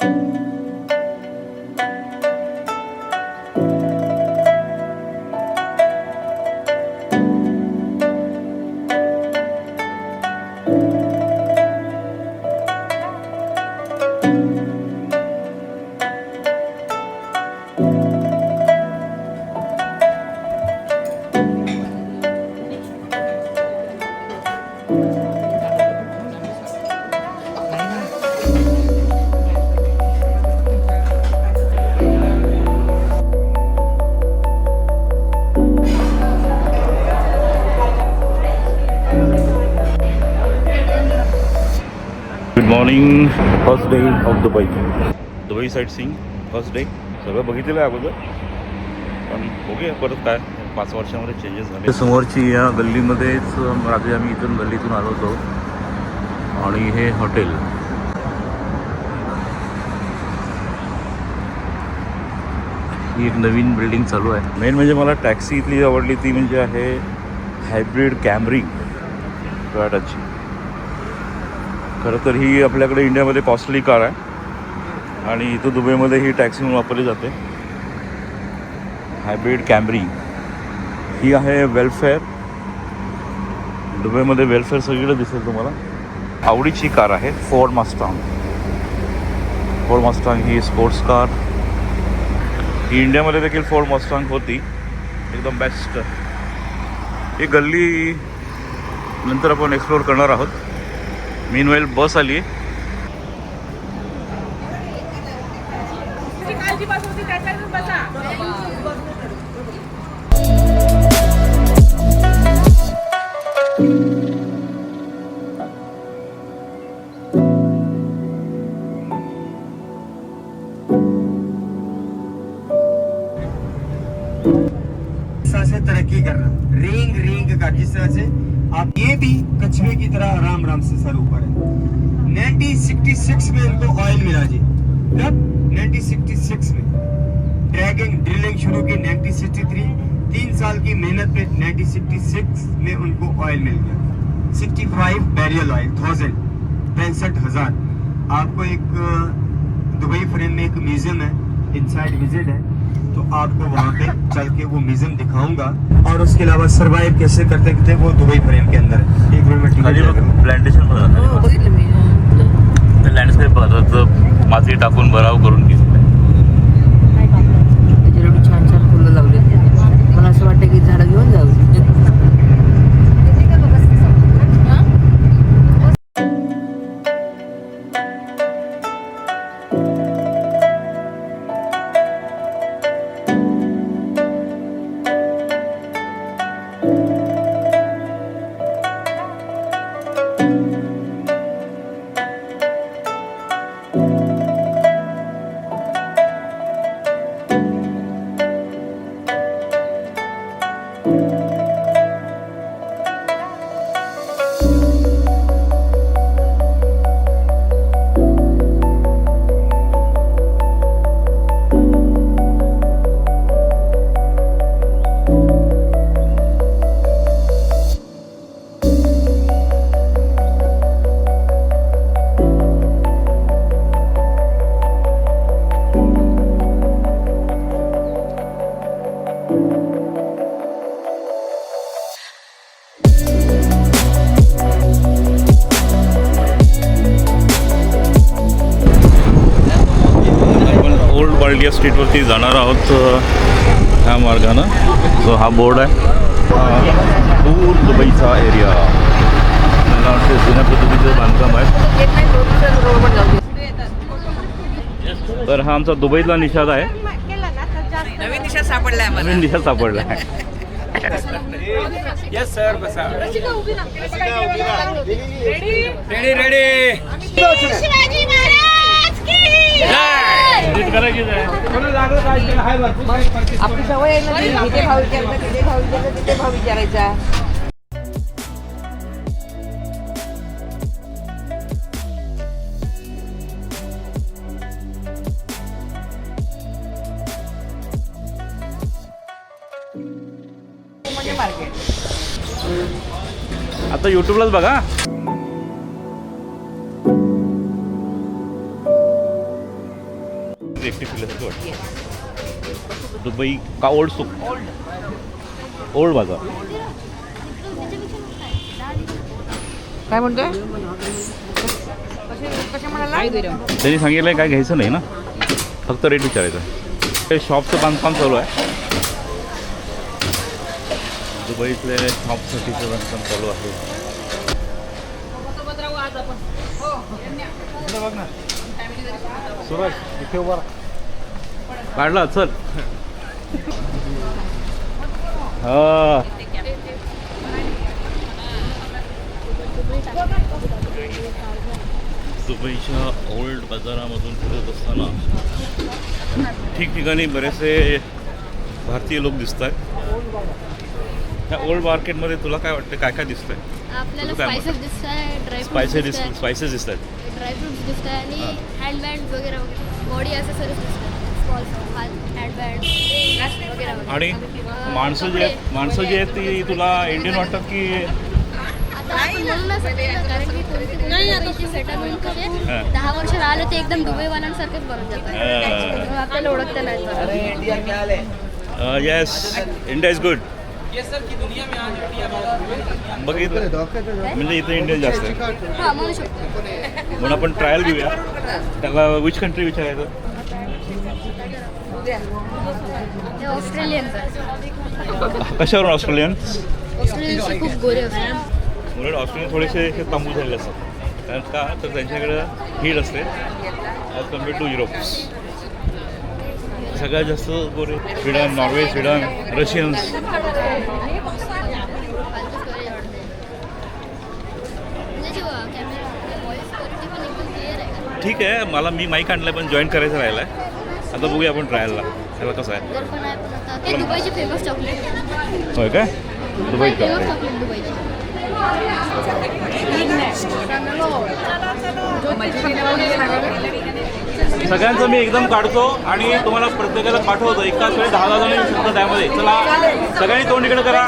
Good morning first day of Dubai Dubai sightseeing first day सगळं बघितलेलं आहे अगोदर. पण बघूया परत काय पाच वर्षामध्ये चेंजेस झाले. समोरची या गल्लीमध्येच रात्री आम्ही इथून गल्लीतून आलो होतो. आणि हे हॉटेल. ही एक नवीन बिल्डिंग चालू आहे. मेन म्हणजे मला टॅक्सी इथली आवडली ती म्हणजे आहे हायब्रिड कॅमरी टोयोटाची खरं तर ही आपल्याकडे इंडियामध्ये कॉस्टली कार आहे. आणि इथं दुबईमध्ये ही टॅक्सी म्हणून वापरली जाते. Hybrid Camry. ही आहे वेलफेअर. दुबईमध्ये वेलफेअर सगळीकडे दिसेल तुम्हाला. आवडीची कार आहे फोर्ड मास्टांग फोर्ड मास्टांग ही स्पोर्ट्स कार ही इंडियामध्ये देखील फोर्ड मास्टांग होती. एकदम बेस्ट ही गल्ली नंतर आपण एक्सप्लोअर करणार आहोत. मीनवेल बस आली. आहे तुझी काळजी बस से तरक्की करना रिंग रिंग का जिस तरह से आप ये भी कछुए की तरह आराम आराम से सर ऊपर है। 1966 में इनको ऑयल मिला जी। कब? 1966 में। ड्रैगिंग ड्रिलिंग शुरू की 1963 तीन साल की मेहनत पे 1966 में उनको ऑयल मिल गया। 65 बैरियल ऑयल थाउज़ेंड पैंसठ हज़ार। आपको एक दुबई फ्रेम में एक म्यूज़ियम है इनसाइड विज़िट है। तो आपको वहाँ पे चल के वो म्यूज़ियम दिखाऊँगा। और उसके अलावा सरवाइव कैसे करते थे वो दुबई फ्रेम के अंदर। एक प्लांटेशन लैंडस्केप परत माती टाकून भराव करून स्ट्रीटवरती जाणार आहोत ह्या मार्गानं. जो हा बोर्ड आहे. दूर दुबईचा एरिया मला वाटतं जुन्या पद्धतीचं बांधकाम आहे. तर हा आमचा दुबईतला निषाद आहे. नवीन दिशा सापडलाय मला नवीन निषाद सापडला आहे रेडी रेडी शिवाजी महाराज की आपली सवय आहे ना ती, इथे भाव विचारता तिथे भाव विचारता तिथे भाव विचारायचा आता युट्यूबलाच बघा. एकटी फिरल्यासारखं वाटतं दुबई का ओल्ड सुक ओल्ड बाजार काय म्हणतोय? त्यांनी सांगितलं काय घ्यायचं नाही ना. फक्त रेट विचारायचं. ते शॉपचं बांधकाम चालू आहे. दुबईतले शॉपसाठीचं बांधकाम चालू आहे. सुरज इथे उभा काढला चल. हा. दुबईच्या ओल्ड बाजारामधून फिरत असताना ठिकठिकाणी बरेचसे भारतीय लोक दिसत आहेत ह्या ओल्ड मार्केटमध्ये तुला काय वाटतं काय काय दिसत आहे ड्रायफ्रूट स्पायसेस दिसत दिसत स्पायसेस दिसत आहेत ड्रायफ्रुट्स दिसत आहे आणि हँडबँड वगैरे वगैरे. बॉडी ॲसेसरीज दिसत आणि माणसं जी आहेत माणसं जी आहेत ती तुला इंडियन वाटतात की हां. दहा वर्ष राहिले ते एकदम दुबईवाल्यांसारखेच बनून जातात. म्हणून आपल्याला ओळखता नाही येत. येस इंडिया इज गुड बघितलं म्हणजे इथे इंडिया जास्त. हा म्हणून आपण ट्रायल घेऊया. त्याला विच कंट्री विचारायचं? कशावरून ऑस्ट्रेलियन खूप गोरे असतात. उलट ऑस्ट्रेलियन थोडेसे हे तांबू झालेले असतात. कारण का? तर त्यांच्याकडं हीट असते. ॲज कंपेअर टू युरोप सगळ्यात जास्त गोरे स्वीडन नॉर्वे स्वीडन रशियन्स. ठीक आहे. मला मी माईक आणलं पण जॉईन करायचं राहिलं आहे आता बघूया आपण ट्रायलला. त्याला कसं आहे. दुबईची फेमस चॉकलेट होय काय? दुबईची सगळ्यांचं मी एकदम काढतो आणि तुम्हाला प्रत्येकाला पाठवतो. एकाच वेळी दहा दहा जण येऊ शकतो त्यामध्ये. चला सगळ्यांनी तोंड इकडे करा.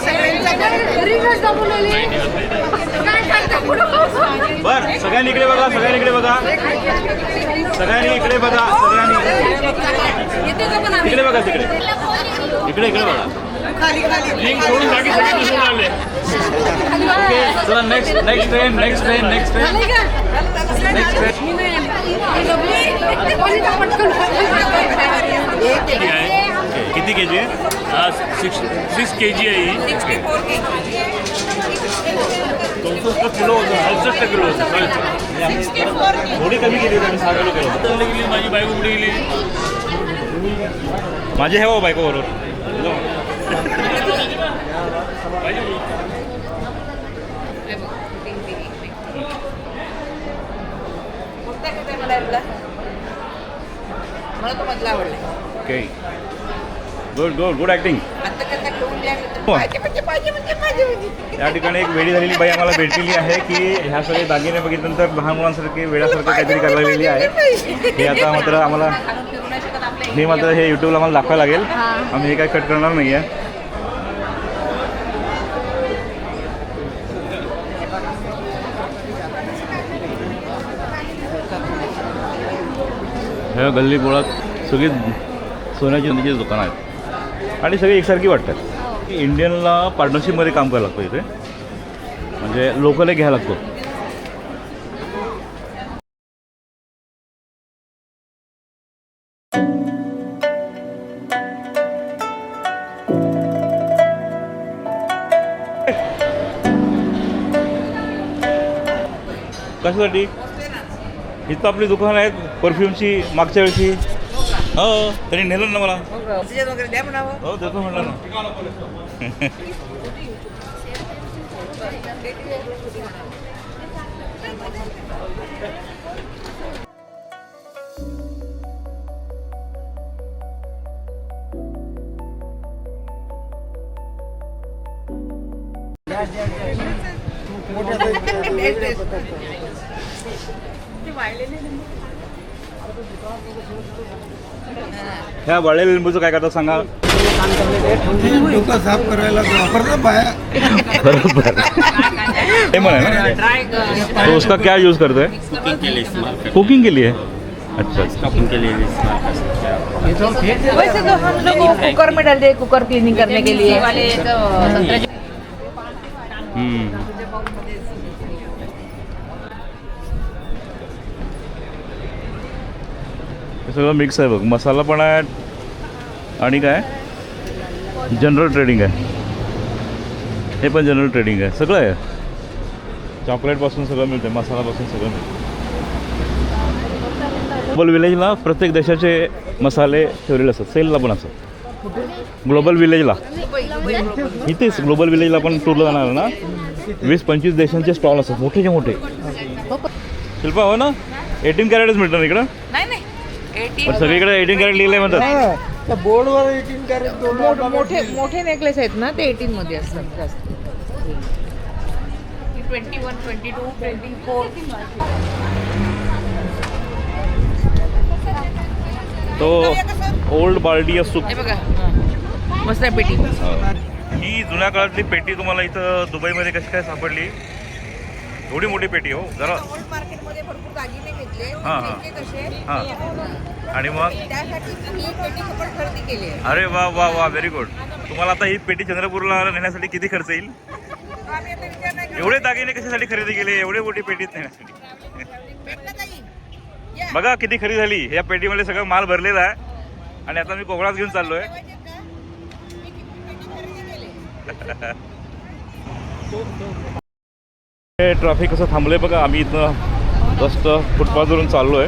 सगळ्यांनी इकडे बघा सगळ्यांनी इकडे बघा सगळ्यांनी इकडे बघा सगळ्यांनी इकडे बघा तिकडे इकडे इकडे बघा लिंक सोडून बाकी सगळे दिसून राहिले ओके चला next next train next train next train next train किती के जी आहे सिक्स सिक्स के जी आहे ही चौसष्ट किलो होतं अडुसष्ट किलो होतं थोडी कमी केली होती, आम्ही सहा किलो। केलं होतं. कुठे गेली माझी बायको कुठे गेली माझे हे हो बायको बरोबर मला तो मधला आवडला. गुड गुड गुड म्हणजे म्हणजे म्हणजे. या ठिकाणी एक वेळी झालेली बाई आम्हाला भेटलेली आहे की ह्या सगळे दागिने बघितल्यानंतर लहान मुलांसारखे वेळासारखं काहीतरी करायला लागलेली आहे. हे आता मात्र आम्हाला हे मात्र हे यूट्यूबला आम्हाला दाखवायला लागेल. आम्ही हे काय कट करणार नाही आहे ह्या गल्ली बोळात सगळी सोन्याची चांदीची दुकानं आहेत. आणि सगळी एकसारखी वाटतात. इंडियनला पार्टनरशिपमध्ये काम करायला लागतं इथे. म्हणजे लोकल घ्यायला लागतो. कशासाठी? इथं आपली दुकान आहेत परफ्यूमची मागच्या वेळची. हो त्यांनी नेलं ना मला. ऑक्सिजन वगैरे द्या म्हणावं. हो देतो म्हणलं ना. ह्या वाळलेल्या लिंबूचं काय करता सांगा? साफ़ करायला वापरतात बाया बरोबर लेमन है ना तो उसका क्या यूज़ करते? हैं कुकिंग के लिए अच्छा स्टफिंग के लिए? इस्तेमाल कर सकते हैं आप ये तो ठीक है वैसे तो हम लोग वो कुकर में डालते हैं कुकर क्लीनिंग करने के लिए। वाले तो संतरे हम्म. हे सगळं मिक्स आहे बघ. मसाला पण आहे आणि काय? जनरल ट्रेडिंग आहे. हे पण जनरल ट्रेडिंग आहे. सगळं आहे. चॉकलेटपासून सगळं मिळतं मसालापासून सगळं मिळतं ग्लोबल विलेजला प्रत्येक देशाचे मसाले ठेवलेले असतात. सेलला पण असतात. ग्लोबल विलेजला इथेच ग्लोबल विलेजला पण टूरला जाणार ना? वीस पंचवीस देशांचे स्टॉल असतात. मोठेचे मोठे. शिल्पा हो ना? एटीन कॅरेटच मिळतं इकडं. पण सगळीकडे एटीन कॅरेट लिहिलंय म्हणतात. त्या बोर्डवर एटीन कॅरेट दोन मोठे मोठे नेकलेस आहेत ना ते एटीन मध्ये असतात जास्त. Twenty one twenty two twenty four तो ओल्ड बार्डिया सूप हे बघा. मस्त आहे पेटी. ही जुन्या काळातली पेटी तुम्हाला इथं दुबईमध्ये कशी काय सापडली? एवढी मोठी पेटी हो जरा. ओल्ड मार्केटमध्ये भरपूर दागिने घेतले हां, हां. घेतले तसे हां. आणि मग? त्यासाठी पेटी आपण खरेदी केली आहे. अरे वा वा वा व्हेरी गुड तुम्हाला आता ही पेटी चंद्रपूरला नेण्यासाठी किती खर्च येईल? आम्ही आता विचार नाही एवढे दागिने कशासाठी खरेदी केले? एवढे मोठी पेटीत नेण्यासाठी. भेटलं काही. बघा किती खरेदी झाली. या पेटीमध्ये सगळं माल भरलेला आहे. आणि आता मी कोकणात घेऊन चाललोय. हे ट्रॅफिक कसं थांबलंय बघा. आम्ही इथं जस्ट फुटपाथवरून चाललोय.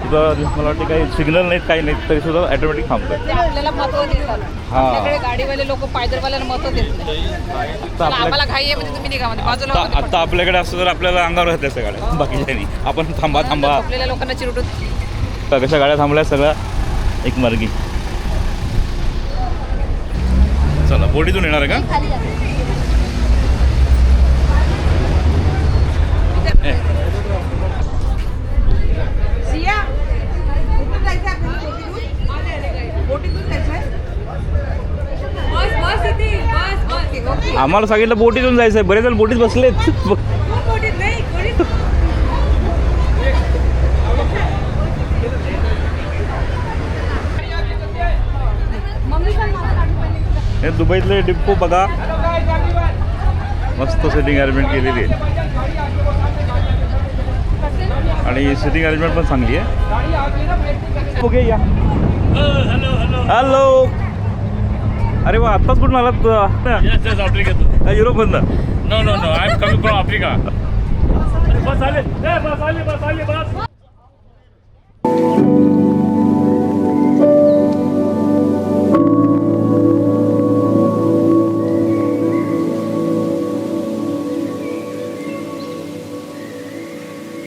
तिथं मला वाटते काही सिग्नल नाहीत काही नाहीत तरी सुद्धा ऑटोमॅटिक थांबतोय ते आपल्याला महत्त्व देतात. आपल्याकडे गाडीवाले लोक पायदरवाल्याला महत्त्व देत नाही. आता चला, आपल्या आम्हाला घाई आहे म्हणजे तुम्ही निघा म्हणजे बाजूला आता मध्ये आता आपल्याकडे असतं तर आपल्याला अंगावर राहते सगळ्या बाकीच्या नाही आपण थांबा. थांबा. आपल्याला लोकांना चिरटून आता कशा गाड्या थांबल्या? सगळ्या एक मार्गी. चला बोटीतून येणार आहे का खाली जाते सिया कुठून जायचं आपल्याला बोटीतून बोटीतून जायचं बस बस इथे बस बस ओके ओके आम्हाला सांगितलं बोटीतून जायचंय. बरेच जण बोटीत? बसलेत हे दुबईतले डिप्पो बघा. मस्त सिटिंग अरेंजमेंट केलेली आहे. आणि सिटिंग अरेंजमेंट पण चांगली आहे. ओके या हॅलो अरे वा आत्ताच कुठून आलात? आफ्रिकेत युरोप बंद no no no I am coming from Africa बस आले. बस आले बस आले बस.